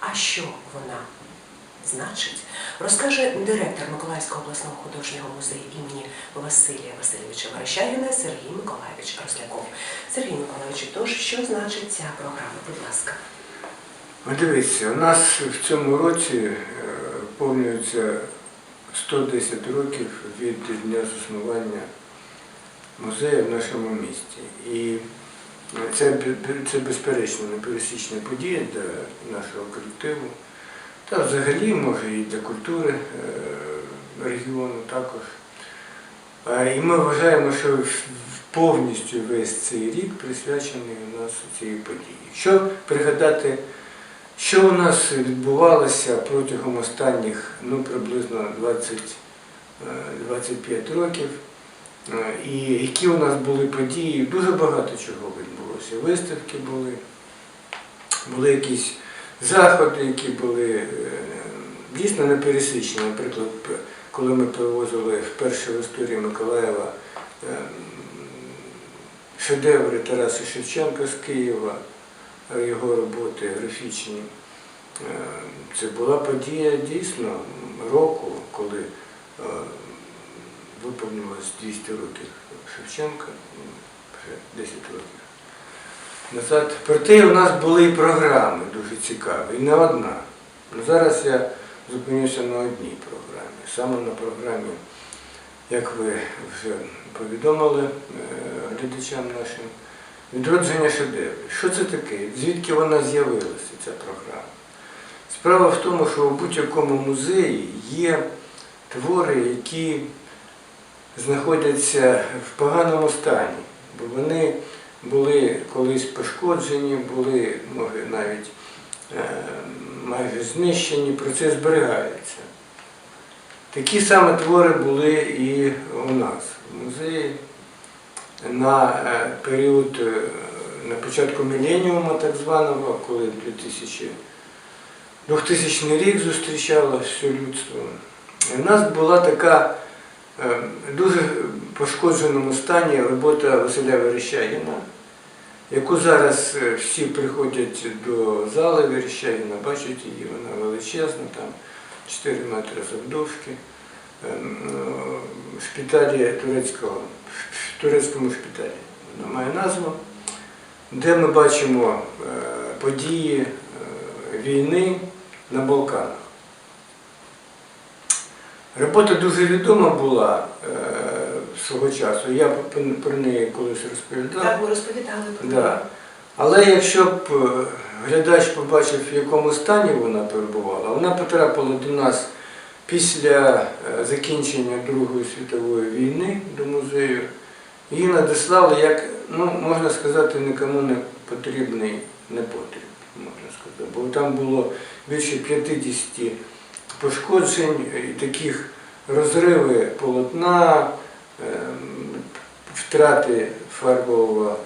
А що вона значить, розкаже директор Миколаївського обласного художнього музею імені Василія Васильовича Верещагіна Сергій Миколаївич Росляков. Сергій Миколаївич, тож що значить ця програма? Будь ласка. Ну, Дивіться, у нас в цьому році е, повнюється 110 років від дня заснування музею в нашому місті. І це, це безперечно непересічна подія для нашого колективу. Та взагалі, може, і для культури е, регіону також. І ми вважаємо, що повністю весь цей рік присвячений у нас цій події. Якщо пригадати що у нас відбувалося протягом останніх ну, приблизно 20, е, 25 років, е, і які у нас були події, дуже багато чого відбулося. Виставки були, були якісь заходи, які були е, дійсно непересічні. Наприклад, коли ми привозили вперше в історії Миколаєва е, шедеври Тараса Шевченка з Києва, е, його роботи графічні. Е, Це була подія дійсно року, коли е, виповнилось 200 років Шевченка, ну, вже 10 років назад. Проте у нас були і програми дуже цікаві, і не одна. Ну, Зараз я зупинюся на одній програмі. Саме на програмі, як ви вже повідомили е, глядачам нашим, відродження шедеврів. Що це таке? Звідки вона з'явилася, ця програма? Справа в тому, що у будь-якому музеї є твори, які знаходяться в поганому стані, бо вони були колись пошкоджені, були, може, навіть е, майже знищені, про це зберігається. Такі саме твори були і у нас в музеї на е, період, е, на початку міленіуму так званого, коли 2000 2000 рік зустрічало все людство. В нас була така дуже пошкодженому стані робота Василя Верещагіна, яку зараз е, всі приходять до зали Верещагіна, бачать її, вона величезна, там 4 метри завдовжки. Е, В шпиталі турецького, в турецькому шпиталі вона має назву, де ми бачимо е, події е, війни на Балканах. Робота дуже відома була е, свого часу. Я про- неї колись розповідав. Так, ви розповідали про Да. Але якщо б е, глядач побачив, в якому стані вона перебувала, вона потрапила до нас після е, закінчення Другої світової війни до музею. Її надіслали як, ну, можна сказати, нікому не потрібний непотріб, можна сказати. Бо там було більше 50 пошкоджень, і таких розриви полотна, ем, втрати фарбового ем,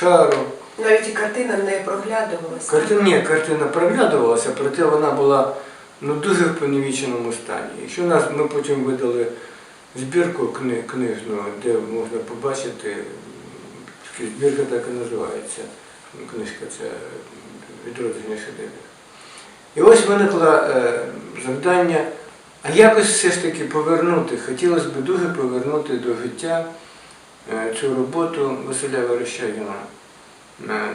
шару. Навіть і картина не проглядувалася. Картина, ні, картина проглядувалася, проте вона була ну, дуже в понівіченому стані. Якщо нас, ми потім видали збірку кни, книжну, де можна побачити, збірка так і називається, книжка ця відродження шедеврів. І ось виникло е, завдання, а якось все ж таки повернути, хотілося б дуже повернути до життя е, цю роботу Василя Верещагіна. Е,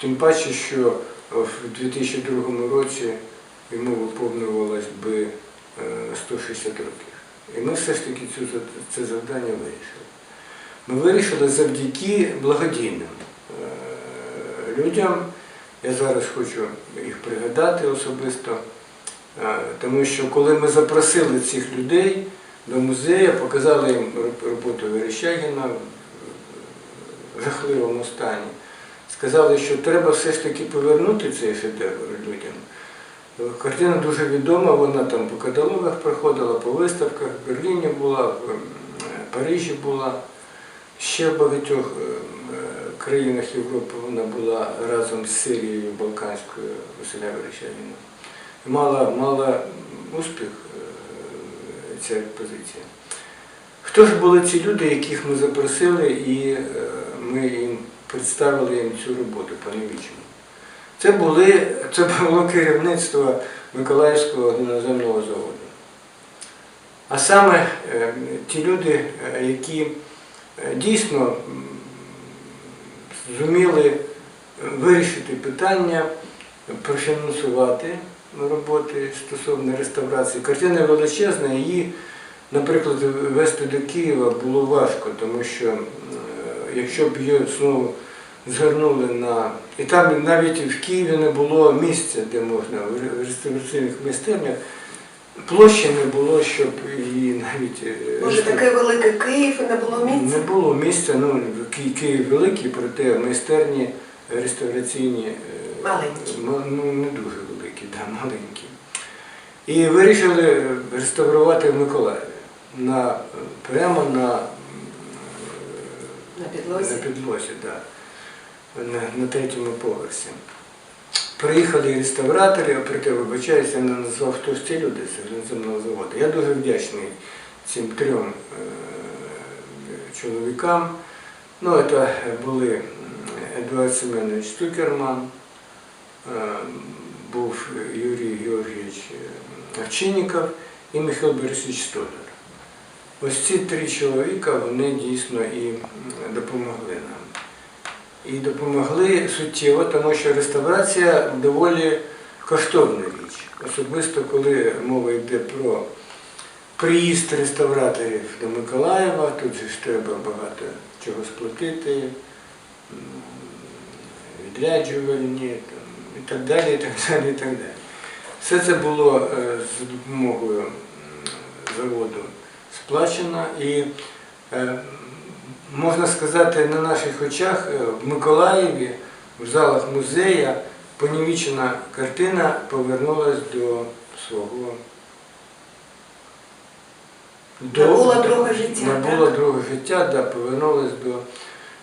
Тим паче, що в 2002 році йому виповнювалось би е, 160 років. І ми все ж таки цю, це завдання вирішили. Ми вирішили завдяки благодійним е, людям. Я зараз хочу їх пригадати особисто, е, тому що коли ми запросили цих людей до музею, показали їм роботу Верещагіна в жахливому стані, сказали, що треба все ж таки повернути цей шедевр людям. Картина дуже відома, вона там по каталогах проходила, по виставках, в Берліні була, в ем, Парижі була, ще в багатьох е, країнах Європи вона була разом з Сирією Балканською Василя Верещагіна. І Мала, мала успіх е, ця експозиція. Хто ж були ці люди, яких ми запросили, і е, ми їм представили їм цю роботу по новічому? Це, це було керівництво Миколаївського іноземного заводу. А саме е, ті люди, які дійсно зуміли вирішити питання, профінансувати роботи стосовно реставрації. Картина величезна, її, наприклад, вести до Києва було важко, тому що е, якщо б її знову звернули на. І там навіть в Києві не було місця, де можна в реставраційних майстернях. Площі не було, щоб її навіть. е, Може, таке велике Київ і не було місця? не було місця, ну Київ великий, проте майстерні реставраційні е, Маленькі. ну не дуже великі, да, маленькі. І вирішили реставрувати в Миколаєві на, прямо на, На на підлозі? підлозі, да, на, на третьому поверсі. Приїхали реставратори, а проте, вибачаюся, я не назвав хто ж ці люди з іноземного заводу. Я дуже вдячний цим трьом е, чоловікам. Ну, це були Едуард Семенович Стукерман, е, був Юрій Георгійович е, Овчинников і Михайло Борисович Стодар. Ось ці три чоловіка вони дійсно і допомогли нам. І допомогли суттєво, тому що реставрація доволі коштовна річ. Особисто коли мова йде про приїзд реставраторів до Миколаєва, тут же ж треба багато чого сплатити, відряджувальні і так далі, і так далі, і так далі. Все це було е, з допомогою заводу сплачено і е, можна сказати, на наших очах е, в Миколаєві, в залах музея, понівічена картина повернулась до свого Набула друге життя, Набула друге життя, да, повернулась до,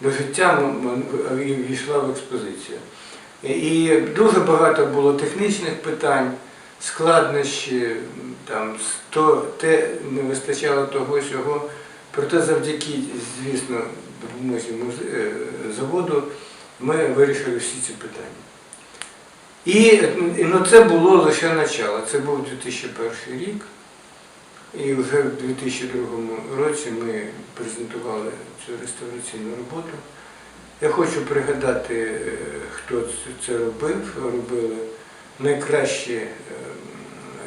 до життя і війшла в експозицію. І, і дуже багато було технічних питань, складнощі, там, то, те не вистачало того сього. Проте завдяки, звісно, допомозі е, заводу ми вирішили всі ці питання. І, ну, це було лише начало. Це був 2001 рік. І вже в 2002 році ми презентували цю реставраційну роботу. Я хочу пригадати, е, хто це- робив. Робили найкращі е,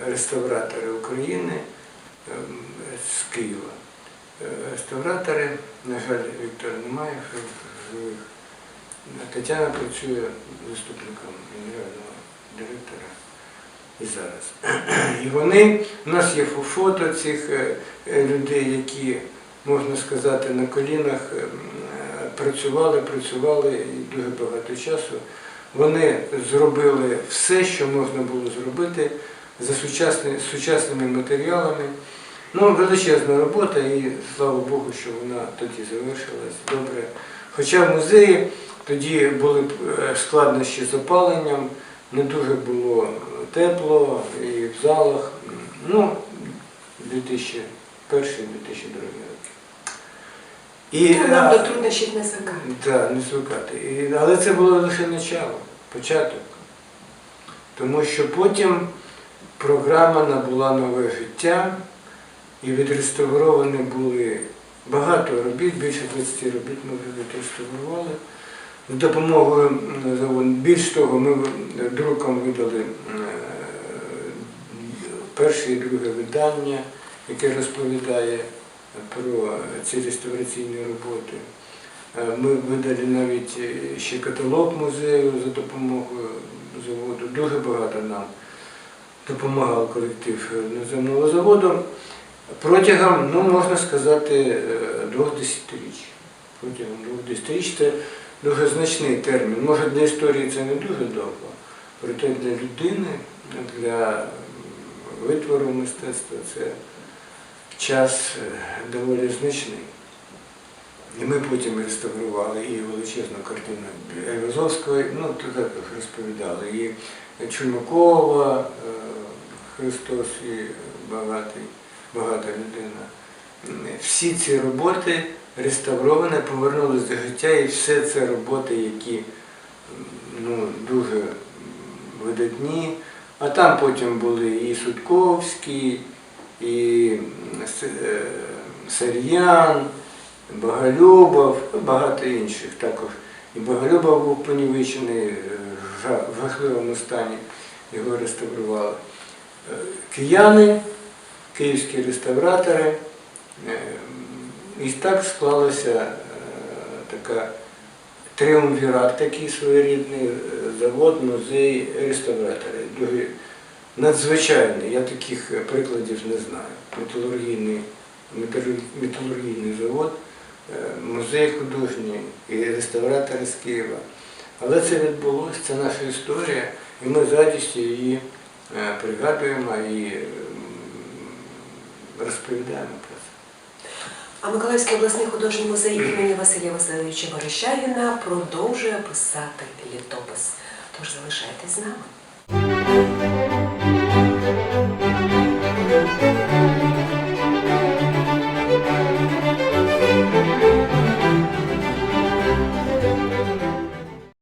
реставратори України з Києва. Е, Реставратори, на жаль, Віктора немає живих. Тетяна працює заступником генерального директора і зараз. І вони, у нас є фото цих е, е, людей, які, можна сказати, на колінах працювали, працювали і дуже багато часу. Вони зробили все, що можна було зробити за сучасними матеріалами. Ну, величезна робота і слава Богу, що вона тоді завершилась добре. Хоча в музеї тоді були е, складнощі з опаленням, не дуже було тепло і в залах. Ну, 2001-2002 роки. І, Ну, Нам а, до труднощів не звикати. так, не звикати. І, але це було лише начало, початок. Тому що потім програма набула нове життя і відреставровані були багато робіт, більше 20 робіт ми відреставрували. З допомогою. Більш того, ми друком видали перше і друге видання, яке розповідає про ці реставраційні роботи. Е, Ми видали навіть е, ще каталог музею за допомогою заводу. Дуже багато нам допомагав колектив е, наземного заводу протягом, ну можна сказати, е, двох десятиріч. Протягом двох десятиріч це дуже значний термін. Може для історії це не дуже довго, проте для людини, для витвору мистецтва це час е, доволі значний. І ми потім реставрували і величезну картину Айвазовського, ну то також розповідали, і Чумакова, е, Христос і багатий, багата людина. всі ці роботи реставровані, повернулися до життя, і все це роботи, які ну, дуже видатні. А там потім були і Судковський, і е, Сар'ян, Боголюбов, багато інших також. І Боголюбов був понівечений е, в жахливому стані, його реставрували. Е, Кияни, київські реставратори. Е, І так склалося е, така тріумвірат такий своєрідний е, завод, музей, реставратори. Дуже надзвичайний. Я таких прикладів не знаю. Металургійний, металургійний завод, музей художній і реставратори з Києва. Але це відбулося, це наша історія, і ми з радістю її пригадуємо і розповідаємо про це. А Миколаївський обласний художній музей імені Василія Васильовича Борищагіна продовжує писати літопис. Тож залишайтесь з нами.